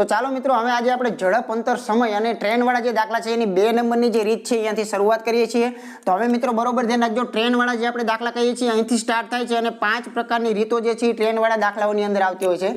તો ચાલો મિત્રો, હવે આજે આપણે ઝડપ અંતર સમય અને ટ્રેનવાળા જે દાખલા છે, એની બે નંબરની જે રીત છે, અહીંયાથી શરૂઆત કરીએ છીએ. તો હવે મિત્રો, બરોબર ધ્યાન રાખજો, ટ્રેનવાળા જે આપણે દાખલા કહીએ છીએ, અહીંથી સ્ટાર્ટ થાય છે અને પાંચ પ્રકારની રીતો જે છે, એ ટ્રેનવાળા દાખલાઓની અંદર આવતી હોય છે.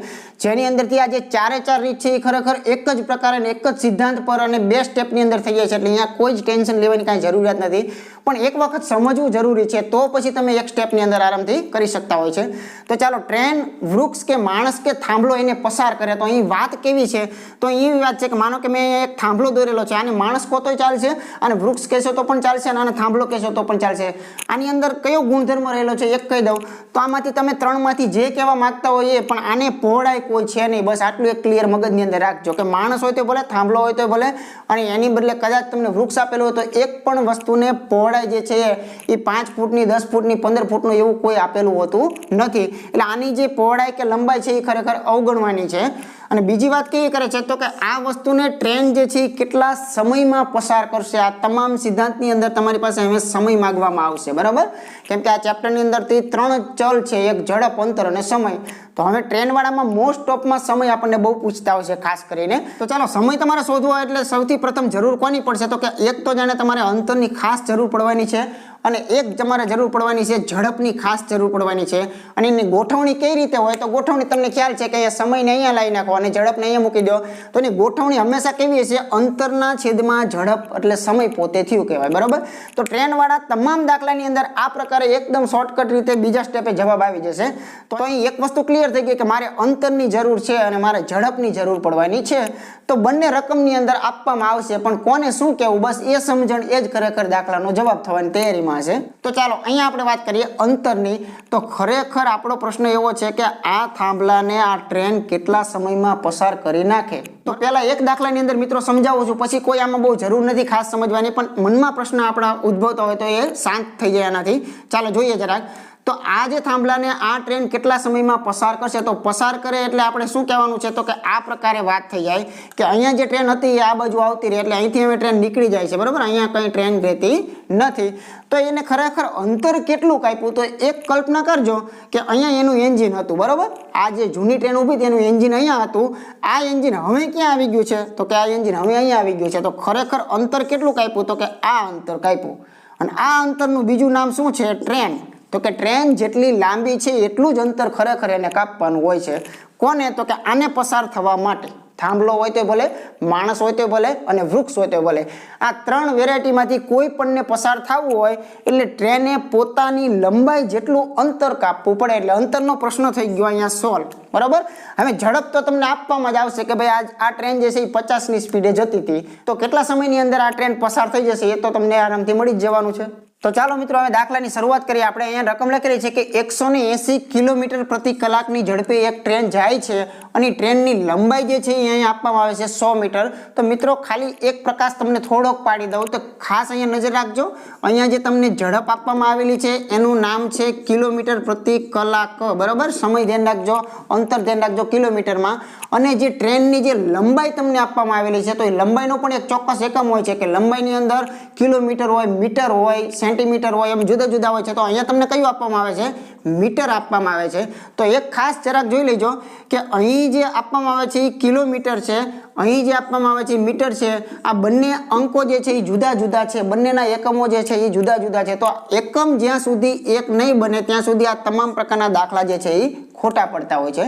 જેની અંદરથી આ જે ચારે ચાર રીત છે, એ ખરેખર એક જ પ્રકાર અને એક જ સિદ્ધાંત પર અને બે સ્ટેપની અંદર થઈ જાય છે. એટલે અહીંયા કોઈ જ ટેન્શન લેવાની કાંઈ જરૂરિયાત નથી. પણ એક વખત સમજવું જરૂરી છે, તો પછી તમે એક સ્ટેપની અંદર આરામથી કરી શકતા હોય છે. તો ચાલો, ટ્રેન, વૃક્ષ કે માણસ કે થાંભલો એને પસાર કરે. તો અહીં વાત કેવી છે? તો એવી વાત છે કે માનો કે મેં એક થાંભલો દોરેલો છે, આને માણસ કહો તોય ચાલશે અને વૃક્ષ કહેશો તો પણ ચાલશે અને આને થાંભલો કહેશો તો પણ ચાલશે. આની અંદર કયો ગુણધર્મ રહેલો છે એક કહી દઉં. તો આમાંથી તમે ત્રણમાંથી જે કહેવા માંગતા હોય એ, પણ આને પહોળાઈ કોઈ છે નહીં. બસ આટલું એક ક્લિયર મગજની અંદર રાખજો કે માણસ હોય તો ભલે, થાંભલો હોય તો ભલે, અને એની બદલે કદાચ તમને વૃક્ષ આપેલું હોય તો એક પણ વસ્તુને પહોળાઈ જે છે એ પાંચ ફૂટની, દસ ફૂટની, પંદર ફૂટનું એવું કોઈ આપેલું હોતું નથી. એટલે આની જે પહોળાઈ કે લંબાઈ છે એ ખરેખર અવગણવાની છે. અને બીજી વાત કેવી કરે છે તો કે આ વસ્તુને ટ્રેન જે છે કેટલા સમયમાં પસાર કરશે? આ તમામ સિદ્ધાંતની અંદર તમારી પાસે હવે સમય માગવામાં આવશે, બરાબર? કેમ કે આ ચેપ્ટરની અંદરથી ત્રણ ચલ છે, એક ઝડપ, અંતર અને સમય. તો હવે ટ્રેનવાળામાં મોસ્ટ ઓફમાં સમય આપણને બહુ પૂછતા હોય છે, ખાસ કરીને. તો ચાલો, સમય તમારે શોધવો એટલે સૌથી પ્રથમ જરૂર કોની પડશે? તો કે એક તો જાણે તમારે અંતરની ખાસ જરૂર પડવાની છે. અને એક તમારે જરૂર પડવાની છે, ઝડપની ખાસ જરૂર પડવાની છે. અને એની ગોઠવણી કઈ રીતે હોય? તો ગોઠવણી તમને ખ્યાલ છે કે અહીંયા સમયને અહીંયા લાવી નાખો અને ઝડપને અહીંયા મૂકી દો. તો એની ગોઠવણી હંમેશા કેવી હશે? અંતરના છેદમાં ઝડપ એટલે સમય પોતે થયું કહેવાય, બરાબર? તો ટ્રેનવાળા તમામ દાખલાની અંદર આ પ્રકારે એકદમ શોર્ટકટ રીતે બીજા સ્ટેપે જવાબ આવી જશે. તો અહીં એક વસ્તુ ક્લિયર થઈ ગઈ કે મારે અંતરની જરૂર છે અને મારે ઝડપની જરૂર પડવાની છે. તો બંને રકમની અંદર આપવામાં આવશે, પણ કોને શું કહેવું? બસ એ સમજણ એ જ ખરેખર દાખલાનો જવાબ થવાની તૈયારીમાં છે. તો ચાલો, અહીંયા આપણે વાત કરીએ અંતરની. તો ખરેખર આપણો પ્રશ્ન એવો છે કે આ થાંભલાને આ ટ્રેન કેટલા સમયમાં પસાર કરી નાખે? તો પહેલાં એક દાખલાની અંદર મિત્રો સમજાવું છું, પછી કોઈ આમાં બહુ જરૂર નથી ખાસ સમજવાની, પણ મનમાં પ્રશ્ન આપણા ઉદ્ભવતા હોય તો એ શાંત થઈ જાય એનાથી. ચાલો, જોઈએ જરાક. તો આ જે થાંભલાને આ ટ્રેન કેટલા સમયમાં પસાર કરશે? તો પસાર કરે એટલે આપણે શું કહેવાનું છે? તો કે આ પ્રકારે વાત થઈ જાય કે અહીંયા જે ટ્રેન હતી એ આ બાજુ આવતી રહી એટલે અહીંથી હવે ટ્રેન નીકળી જાય છે, બરાબર? અહીંયા કંઈ ટ્રેન રહેતી નથી. તો એને ખરેખર અંતર કેટલું કાપ્યું? તો એક કલ્પના કરજો કે અહીંયા એનું એન્જિન હતું, બરાબર? આ જે જૂની ટ્રેન ઊભી હતી, એનું એન્જિન અહીંયા હતું. આ એન્જિન હવે ક્યાં આવી ગયું છે? તો કે આ એન્જિન હવે અહીંયા આવી ગયું છે. તો ખરેખર અંતર કેટલું કાપ્યું? તો કે આ અંતર કાપ્યું. અને આ અંતરનું બીજું નામ શું છે? ટ્રેન. તો કે ટ્રેન જેટલી લાંબી છે, એટલું જ અંતર ખરેખર એને કાપવાનું હોય છે. કોને? તો કે આને પસાર થવા માટે. થાંભલો હોય તો ભલે, માણસ હોય તો ભલે, અને વૃક્ષ હોય તો ભલે. આ ત્રણ વેરાયટીમાંથી કોઈ પણને પસાર થવું હોય, એટલે ટ્રેને પોતાની લંબાઈ જેટલું અંતર કાપવું પડે, એટલે અંતરનો પ્રશ્ન થઈ ગયો અહીંયા સોલ્વ બરાબર? હવે ઝડપ તો તમને આપવામાં જ આવશે કે ભાઈ આ આ ટ્રેન જે છે એ પચાસની સ્પીડે જતી હતી. તો કેટલા સમયની અંદર આ ટ્રેન પસાર થઈ જશે એ તો તમને આરામથી મળી જ જવાનું છે. તો ચાલો મિત્રો, હવે દાખલાની શરૂઆત કરીએ. આપણે અહીંયા રકમ લખેલી છે કે એકસો ને એસી કિલોમીટર પ્રતિ કલાકની ઝડપે એક ટ્રેન જાય છે અને ટ્રેનની લંબાઈ જે છે એ અહીંયા આપવામાં આવે છે સો મીટર. તો મિત્રો, ખાલી એક પ્રકાશ તમને થોડોક પાડી દઉં. તો ખાસ અહીંયા નજર રાખજો. અહીંયા જે તમને ઝડપ આપવામાં આવેલી છે, એનું નામ છે કિલોમીટર પ્રતિ કલાક. બરાબર? સમય ધ્યાન રાખજો, અંતર ધ્યાન રાખજો કિલોમીટરમાં. અને જે ટ્રેનની જે લંબાઈ તમને આપવામાં આવેલી છે, તો એ લંબાઈનો પણ એક ચોક્કસ એકમ હોય છે કે લંબાઈની અંદર કિલોમીટર હોય, મીટર હોય સેન્ટીમીટર હોય, એમ જુદા જુદા હોય છે. તો અહીંયા તમને કયું આપવામાં આવે છે? મીટર આપવામાં આવે છે. તો એક ખાસ જરાક જોઈ લેજો કે અહીં જે આપવામાં આવે છે એ કિલોમીટર છે. અહીં જે આપવામાં આવે છે મીટર છે. આ બંને અંકો જે છે, એ જુદા જુદા છે. બંનેના એકમો જે છે, એ જુદા જુદા છે. તો એકમ જ્યાં સુધી એક નહીં બને, ત્યાં સુધી આ તમામ પ્રકારના દાખલા જે છે, એ ખોટા પડતા હોય છે.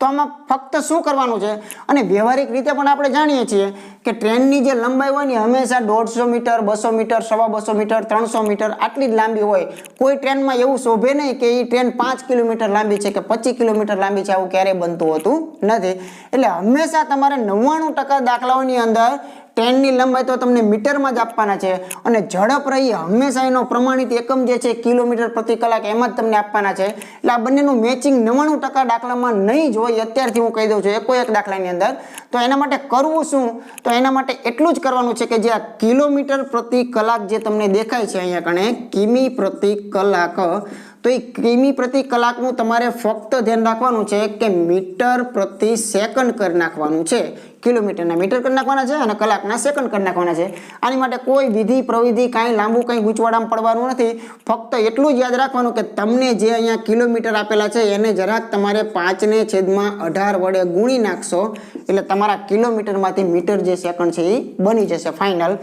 તો આમાં ફક્ત શું કરવાનું છે? અને વ્યવહારિક રીતે પણ આપણે જાણીએ છીએ કે ટ્રેનની જે લંબાઈ હોય ને હંમેશા દોઢસો મીટર, બસો મીટર, સવા બસો મીટર, ત્રણસો મીટર આટલી જ લાંબી હોય. કોઈ ટ્રેનમાં એવું શોભે નહીં કે એ ટ્રેન પાંચ કિલોમીટર લાંબી છે કે પચીસ કિલોમીટર લાંબી છે, આવું ક્યારેય બનતું હોતું નથી. એટલે હંમેશા તમારે નવ્વાણું ટકા દાખલાઓની અંદર ટ્રેનની લંબાઈ તો તમને મીટરમાં જ આપવાના છે અને ઝડપ રહી હંમેશા એનો પ્રમાણિત એકમ જે છે કિલોમીટર પ્રતિ કલાક એમાં જ તમને આપવાના છે. એટલે આ બંનેનું મેચિંગ નવ્વાણું ટકા દાખલામાં નહીં જ હોય અત્યારથી હું કહી દઉં છું એકો એક દાખલાની અંદર. તો એના માટે કરવું શું? તો એના માટે એટલું જ કરવાનું છે કે જે આ કિલોમીટર પ્રતિ કલાક જે તમને દેખાય છે અહીંયા કણે, કિમી પ્રતિ કલાક. તો એ કિમી પ્રતિ કલાકનું તમારે ફક્ત ધ્યાન રાખવાનું છે કે મીટર પ્રતિ સેકન્ડ કરી નાખવાનું છે. કિલોમીટરના મીટર કરી નાખવાના છે અને કલાકના સેકન્ડ કરી નાખવાના છે. આની માટે કોઈ વિધિ, પ્રવિધિ કાંઈ લાંબુ કંઈ ગૂંચવાડામાં પડવાનું નથી. ફક્ત એટલું જ યાદ રાખવાનું કે તમને જે અહીંયા કિલોમીટર આપેલા છે, એને જરાક તમારે પાંચને છેદમાં અઢાર વડે ગુણી નાખશો, એટલે તમારા કિલોમીટરમાંથી મીટર જે સેકન્ડ છે એ બની જશે ફાઇનલ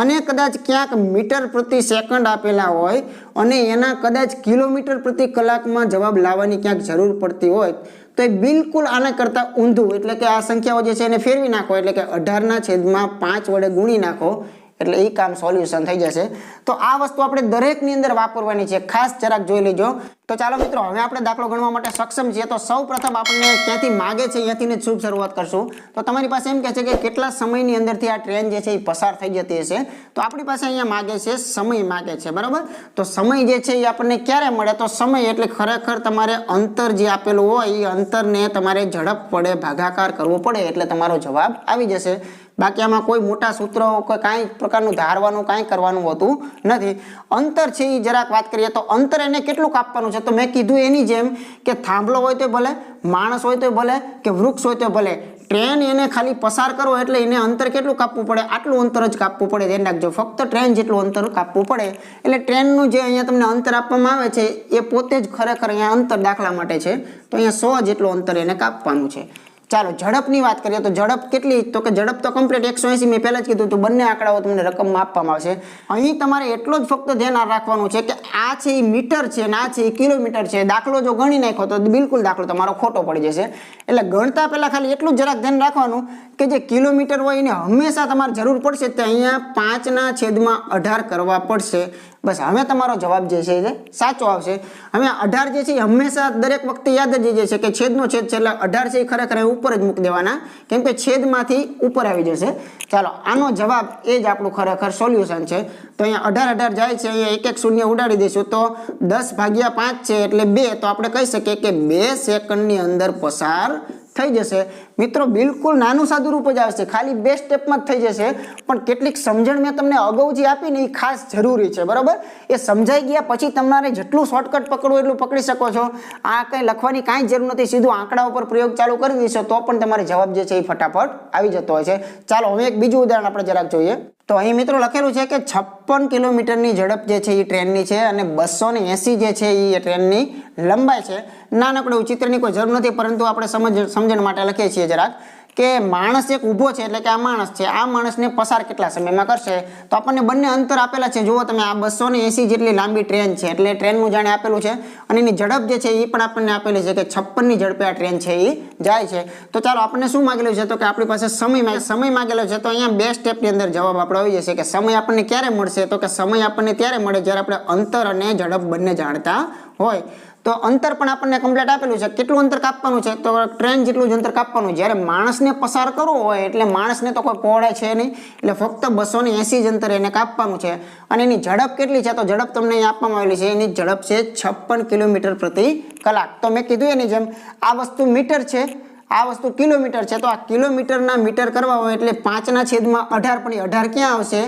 અને કદાચ ક્યાંક મીટર પ્રતિ સેકન્ડ આપેલા હોય, અને એના કદાચ કિલોમીટર પ્રતિ કલાકમાં જવાબ લાવવાની ક્યાંક જરૂર પડતી હોય તો એ બિલકુલ આના કરતાં ઊંધું, એટલે કે આ સંખ્યાઓ જે છે એને ફેરવી નાખો, એટલે કે અઢારના છેદમાં પાંચ વડે ગુણી નાખો એટલે એ કામ સોલ્યુશન થઈ જશે. તો આ વસ્તુ આપણે દરેકની અંદર વાપરવાની છે. ખાસ જરાક જોઈ લેજો. તો ચાલો મિત્રો, હવે આપણે દાખલો ગણવા માટે સક્ષમ છીએ. તો સૌ પ્રથમ આપણને ક્યાંથી માગે છે અહીંયાથી જ શુભ શરૂઆત કરશું. તો તમારી પાસે એમ કહે છે કે કેટલા સમયની અંદરથી આ ટ્રેન જે છે એ પસાર થઈ જતી હશે? તો આપણી પાસે અહીંયા માગે છે, સમય માગે છે. બરાબર? તો સમય જે છે એ આપણને ક્યારે મળે? તો સમય એટલે ખરેખર તમારે અંતર જે આપેલું હોય, એ અંતરને તમારે ઝડપ પડે ભાગાકાર કરવો પડે એટલે તમારો જવાબ આવી જશે. બાકી આમાં કોઈ મોટા સૂત્રો કે કાંઈ પ્રકારનું ધારવાનું, કાંઈ કરવાનું હોતું નથી. અંતર છે એ જરાક વાત કરીએ તો અંતર એને કેટલું કાપવાનું છે? તો મેં કીધું એની જેમ કે થાંભલો હોય તો ભલે, માણસ હોય તો ભલે કે વૃક્ષ હોય તો ભલે, ટ્રેન એને ખાલી પસાર કરો એટલે એને અંતર કેટલું કાપવું પડે? આટલું અંતર જ કાપવું પડે. ધ્યાન રાખજો, ફક્ત ટ્રેન જેટલું અંતર કાપવું પડે. એટલે ટ્રેનનું જે અહીંયા તમને અંતર આપવામાં આવે છે, એ પોતે જ ખરેખર અહીંયા અંતર દાખલા માટે છે. તો અહીંયા સો જેટલું અંતર એને કાપવાનું છે. ચાલો, ઝડપની વાત કરીએ તો ઝડપ કેટલી? તો કે ઝડપ તો કમ્પ્લીટ એકસો એસી મેં પહેલાં જ કીધું તો બંને આંકડાઓ તમને રકમમાં આપવામાં આવશે. અહીં તમારે એટલો જ ફક્ત ધ્યાન રાખવાનું છે કે આ છે એ મીટર છે ને આ છે એ કિલોમીટર છે. દાખલો જો ગણી નાખો તો બિલકુલ દાખલો તમારો ખોટો પડી જશે. એટલે ગણતા પહેલાં ખાલી એટલું જરાક ધ્યાન રાખવાનું કે જે કિલોમીટર હોય એને હંમેશા તમારે જરૂર પડશે તે અહીંયા પાંચના છેદમાં અઢાર કરવા પડશે. બસ હવે તમારો જવાબ જે છે એ સાચો આવશે. હવે અઢાર જે છે હંમેશા દરેક વખતે યાદ જ જે છે કે છેદનો છેદ છે એટલે અઢાર છે એ ખરેખર અહીં ઉપર જ મૂકી દેવાના. કેમ કે છેદમાંથી ઉપર આવી જશે. ચાલો, આનો જવાબ એ જ આપણું ખરેખર સોલ્યુશન છે. તો અહીંયા અઢાર અઢાર જાય છે, અહીંયા એક એક શૂન્ય ઉડાડી દઈશું. તો દસ ભાગ્યા પાંચ છે એટલે બે. તો આપણે કહી શકીએ કે બે સેકન્ડની અંદર પસાર થઈ જશે. મિત્રો, બિલકુલ નાનું સાદું રૂપ જ આવશે. ખાલી બે સ્ટેપમાં જ થઈ જશે. પણ કેટલીક સમજણ મેં તમને અગાઉ જે આપી ને એ ખાસ જરૂરી છે, બરાબર? એ સમજાઈ ગયા પછી તમારે જેટલું શોર્ટકટ પકડવું એટલું પકડી શકો છો. આ કંઈ લખવાની કાંઈ જરૂર નથી. સીધું આંકડા ઉપર પ્રયોગ ચાલુ કરી દેશો તો પણ તમારે જવાબ જે છે એ ફટાફટ આવી જતો હોય છે. ચાલો, હવે એક બીજું ઉદાહરણ આપણે જરાક જોઈએ. તો અહીં મિત્રો લખેલું છે કે છપ્પન કિલોમીટરની ઝડપ જે છે એ ટ્રેનની છે અને બસો ને એંસી જે છે એ ટ્રેનની લંબાઈ છે. નાનકડું ચિત્રની કોઈ જરૂર નથી, પરંતુ આપણે સમજ સમજણ માટે લખીએ છીએ જરાક. કે માણસ એક ઊભો છે એટલે કે આ માણસ છે. આ માણસને પસાર કેટલા સમયમાં કરશે? તો આપણને બંને અંતર આપેલા છે. જુઓ તમે, આ બસો ને એંસી જેટલી લાંબી ટ્રેન છે. એટલે ટ્રેનનું જાણે આપેલું છે. અને એની ઝડપ જે છે એ પણ આપણને આપેલી છે કે છપ્પનની ઝડપે આ ટ્રેન છે એ જાય છે. તો ચાલો, આપણને શું માગેલું છે? તો કે આપણી પાસે સમય સમય માગેલો છે. તો અહીંયા બે સ્ટેપની અંદર જવાબ આપણો આવી જશે કે સમય આપણને ક્યારે મળશે? તો કે સમય આપણને ત્યારે મળે જ્યારે આપણે અંતર અને ઝડપ બંને જાણતા હોય, તો અંતર પણ આપણને કમ્પ્લીટ આપેલું છે. કેટલું અંતર કાપવાનું છે? તો ટ્રેન જેટલું જ અંતર કાપવાનું. જ્યારે માણસને પસાર કરવો હોય, એટલે માણસને તો કોઈ પહોળે છે નહીં. એટલે ફક્ત બસો ને એંસી જ અંતર એને કાપવાનું છે. અને એની ઝડપ કેટલી છે? તો ઝડપ તમને અહીં આપવામાં આવેલી છે. એની ઝડપ છે છપ્પન કિલોમીટર પ્રતિ કલાક. તો મેં કીધું એની જેમ, આ વસ્તુ મીટર છે. આ વસ્તુ કિલોમીટર છે, તો આ કિલોમીટરના મીટર કરવા હોય એટલે પાંચના છેદમાં અઢાર પણ એ અઢાર ક્યાં આવશે?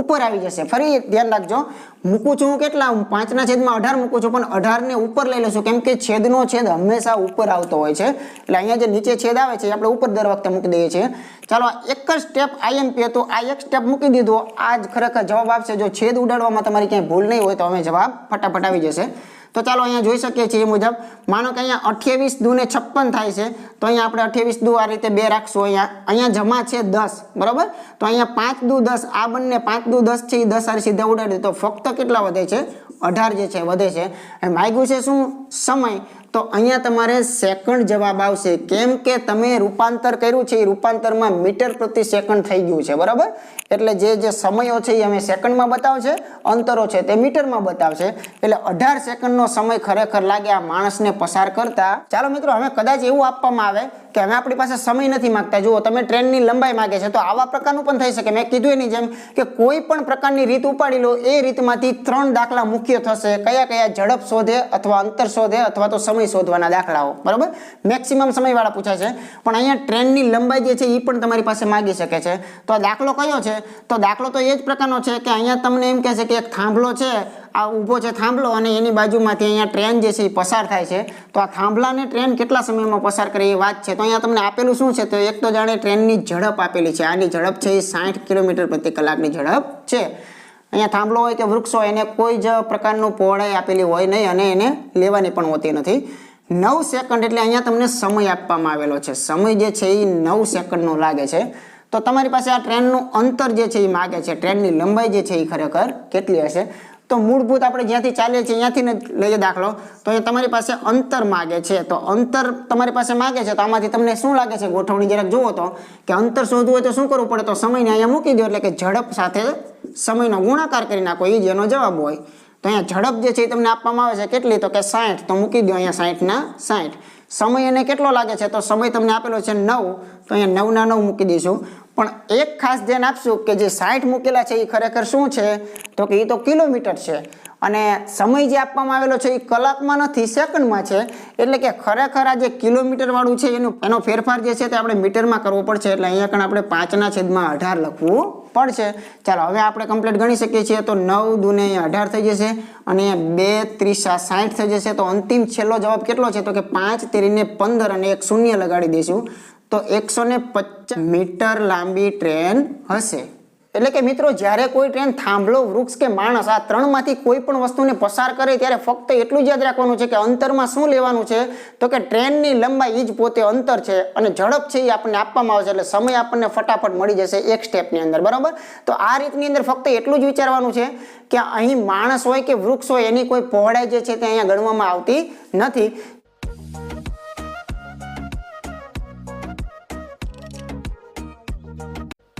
ઉપર આવી જશે. ફરી ધ્યાન રાખજો. મૂકું છું હું કેટલા? હું પાંચના છેદમાં અઢાર મૂકું છું, પણ અઢારને ઉપર લઈ લઈશું. કેમ કે છેદનો છેદ હંમેશા ઉપર આવતો હોય છે. એટલે અહીંયા જે નીચે છેદ આવે છે આપણે ઉપર દર વખતે મૂકી દઈએ છીએ. ચાલો એક જ સ્ટેપ આઈએમપી તો આ એક સ્ટેપ મૂકી દીધો. આ જ ખરેખર જવાબ આપશે. જો છેદ ઉડાડવામાં તમારી ક્યાંય ભૂલ નહીં હોય, તો અમે જવાબ ફટાફટ આવી જશે. તો ચાલો અહીંયા જોઈ શકીએ છીએ મુજબ. માનો કે અહીંયા અઠ્યાવીસ દૂને છપ્પન થાય છે, તો અહીંયા આપણે અઠ્યાવીસ દુ આ રીતે બે રાખશું. અહીંયા અહીંયા જમા છે દસ, બરાબર? તો અહીંયા પાંચ દુ દસ, આ બંને પાંચ દુ દસ છે, એ દસ આ સીધા ઉડાડી તો ફક્ત કેટલા વધે છે? અઢાર જે છે, વધે છે. માગ્યું છે શું? સમય. તો અહીંયા તમારે સેકન્ડ જવાબ આવશે. કેમ કે તમે રૂપાંતર કર્યું છે, એ રૂપાંતરમાં મીટર પ્રતિ સેકન્ડ થઈ ગયું છે, બરાબર? એટલે જે જે સમયો છે, એ અમે સેકન્ડમાં બતાવશે, અંતરો છે, તે મીટરમાં બતાવશે. એટલે અઢાર સેકન્ડનો સમય ખરેખર લાગે આ માણસને પસાર કરતા. ચાલો મિત્રો, હવે કદાચ એવું આપવામાં આવે કે હવે આપણી પાસે સમય નથી માગતા. જુઓ, તમે ટ્રેનની લંબાઈ માંગે છે, તો આવા પ્રકારનું પણ થઈ શકે. મેં કીધું એની જેમ કે કોઈ પણ પ્રકારની રીત ઉપાડી લો, એ રીતમાંથી ત્રણ દાખલા મુખ્ય થશે. કયા કયા ઝડપ શોધે અથવા અંતર શોધે અથવા તો સમય શોધવાના દાખલાઓ. બરાબર? મેક્સિમમ સમયવાળા પૂછાય છે. પણ અહીંયા ટ્રેનની લંબાઈ જે છે એ પણ તમારી પાસે માગી શકે છે. તો આ દાખલો કયો છે? તો દાખલો તો એ જ પ્રકારનો છે કે અહીંયા તમને એમ કહે છે કે એક થાંભલો છે આ ઊભો છે, થાંભલો અને એની બાજુમાંથી અહીંયા ટ્રેન જે છે એ પસાર થાય છે. તો આ થાંભલાને ટ્રેન કેટલા સમયમાં પસાર કરે એ વાત છે. તો અહીંયા તમને આપેલું શું છે? તો એક તો જાણે ટ્રેનની ઝડપ આપેલી છે. આની ઝડપ છે એ સાઠ કિલોમીટર પ્રતિ કલાકની ઝડપ છે. અહીંયા થાંભલો હોય કે વૃક્ષ હોય, એને કોઈ જ પ્રકારનું પહોળાઈ આપેલી હોય નહીં અને એને લેવાની પણ હોતી નથી. નવ સેકન્ડ એટલે અહીંયા તમને સમય આપવામાં આવેલો છે. સમય જે છે એ નવ સેકન્ડનો લાગે છે. તો તમારી પાસે આ ટ્રેનનું અંતર જે છે એ માગે છે. ટ્રેનની લંબાઈ જે છે એ ખરેખર કેટલી હશે? તો મૂળભૂત આપણે જ્યાંથી ચાલીએ છીએ, ત્યાંથી ને લઈએ દાખલો. તો એ તમારી પાસે અંતર માગે છે. તો અંતર તમારી પાસે માગે છે, તો આમાંથી તમને શું લાગે છે? ગોઠવણી જરાક જુઓ તો. કે અંતર શોધવું હોય તો શું કરવું પડે? તો સમયને અહીંયા મૂકી દો, એટલે કે ઝડપ સાથે સમયનો ગુણાકાર કરી નાખો. એ જ એનો જવાબ હોય. તો અહીંયા ઝડપ જે છે એ તમને આપવામાં આવે છે કેટલી? તો કે સાઠ. તો મૂકી દો અહીંયા સાઠના સાઠ. સમય એને કેટલો લાગે છે? તો સમય તમને આપેલો છે નવ. તો અહીંયા નવના નવ મૂકી દઈશું. પણ એક ખાસ ધ્યાન આપશું કે જે સાઠ મૂકેલા છે એ ખરેખર શું છે? તો કે એ તો કિલોમીટર છે. અને સમય જે આપવામાં આવેલો છે એ કલાકમાં નથી, સેકન્ડમાં છે. એટલે કે ખરેખર આ જે કિલોમીટરવાળું છે એનું, એનો ફેરફાર જે છે તે આપણે મીટરમાં કરવો પડશે. એટલે અહીંયા કણ આપણે પાંચના છેદમાં અઢાર લખવું પડશે. ચાલો, હવે આપણે કમ્પ્લીટ ગણી શકીએ છીએ. તો નવ દુને અઢાર થઈ જશે અને બે ત્રીસા સાઠ થઈ જશે. તો અંતિમ છેલ્લો જવાબ કેટલો છે? તો કે પાંચ તેરીને પંદર અને એક શૂન્ય લગાડી દઈશું. તો એકસો ને પચાસ મીટર લાંબી ટ્રેન હશે. એટલે કે મિત્રો, જ્યારે કોઈ ટ્રેન થાંભલો, વૃક્ષ કે માણસ આ ત્રણમાંથી કોઈ પણ વસ્તુને પસાર કરે ત્યારે ફક્ત એટલું જ યાદ રાખવાનું છે કે અંતરમાં શું લેવાનું છે? તો કે ટ્રેનની લંબાઈ જ પોતે અંતર છે અને ઝડપ છે એ આપણને આપવામાં આવશે એટલે સમય આપણને ફટાફટ મળી જશે એક સ્ટેપની અંદર. બરાબર? તો આ રીતની અંદર ફક્ત એટલું જ વિચારવાનું છે કે અહીં માણસ હોય કે વૃક્ષ હોય, એની કોઈ પહોળાઈ જે છે તે અહીંયા ગણવામાં આવતી નથી.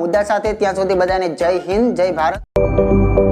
મુદ્દા સાથે ત્યાં સુધી બધાને જય હિન્દ જય ભારત.